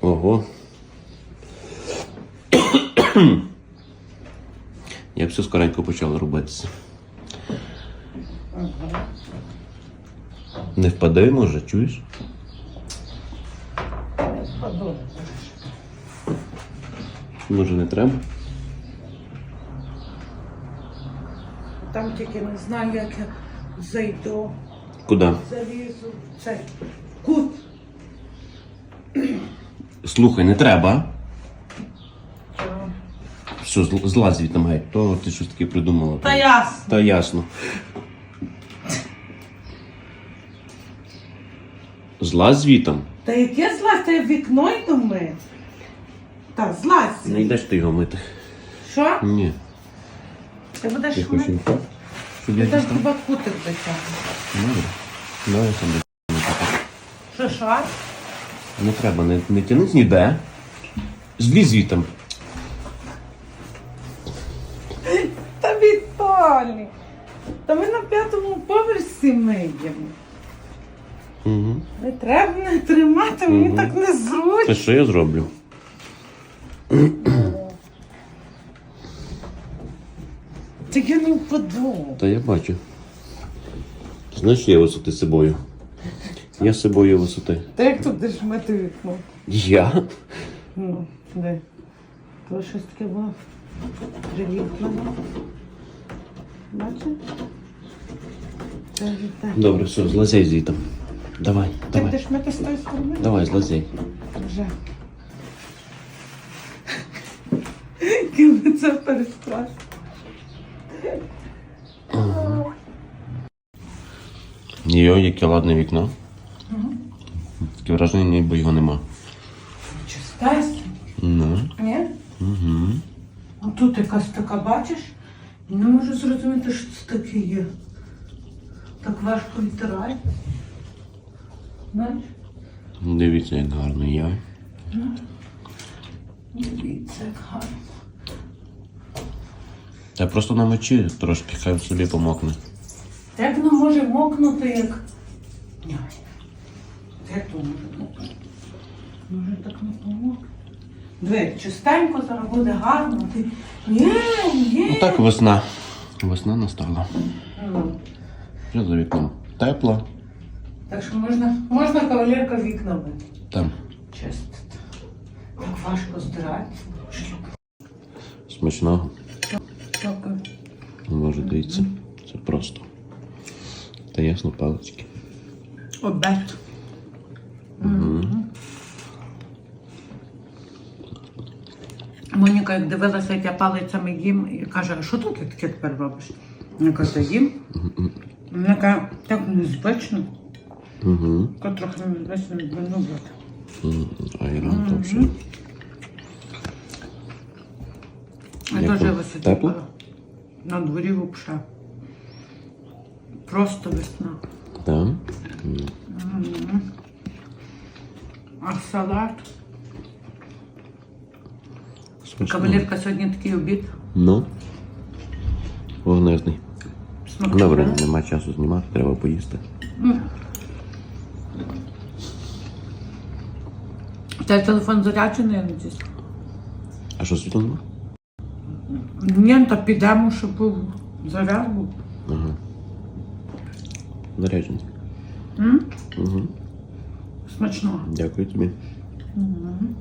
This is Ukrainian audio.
Ого. Я все скоренько почала робитися. Не впадай, може, чуєш? Може не треба? Там тільки не знаю, як я зайду, Куди? залізу в Слухай, не треба. Що, зл- злазь звідти геть, то ти щось таке придумала. Та ясно. Та ясно. Злазь звітом. Та яке злазь, та я вікно йду ми. Та злазь. Не йдеш ти його мити. Що? Ні. Ти будеш Ти ми... хочеш. Щоб Ти я теж дістав? хіба кутик дотягнути. Добре. Давай я сам. Що, що? Не треба, не, не тянуть ніде. Злізь звітом. Та Віталій. Та ми на п'ятому поверсі миємо. Угу. Не треба не тримати, мені Мгм. так незручно. Це що я зроблю? Та я не впаду. Та я бачу. Знаєш, я висоти з собою? Я собою висоти. Та як тут будеш мити вікно? Я? Ну, де? То щось таке було. Бачиш? Це ж так. Добре, все, злазей звітом. Давай, Так давай. будеш мити з тої сторони? Давай, злазей. Вже. Коли це перестрашно. Йо, яке ладне вікно. Враження, ніби його нема. Чистайся? Ну. Ні? Угу. А тут якась така, бачиш? Не можу зрозуміти, що це таке є. Так важко відтирає. Знаєш? Дивіться, як гарно я. Дивіться, як гарно. Та просто намочи трошки, хай собі помокне. Як воно може мокнути, як. Ні. Як то може так не помокне? Диви, чистенько зараз буде гарно. Ти... Ні, ні. Ну так весна. Весна настала. Ну, Вже за вікном. Тепло. Так що можна, можна кавалерка вікна мити. Там. Чистити. Так важко здирати. Смачного. Дякую. Може, дивіться. Це просто. Та ясно, палички. Обед. Моніка, як дивилася, як я палицями їм, і каже, а що тут ти таке тепер робиш? Я кажу, та їм. Вона каже, так незвично. Угу. Така трохи незвично вину бути. Айран то все. Я Як теж вам? висоті Тепло? була. На дворі взагалі. Просто весна. Так. А А салат. Смачно. Кавалерка сьогодні такий обід. Ну. Вогнезний. Смакує. Добре, нема часу знімати, треба поїсти. Та телефон заряджений, я надіюсь. А що світло нема? Ні, та підемо, щоб був заряд був. Ага. Заряджений. М? Угу. Смачного. Дякую тобі. Мгм.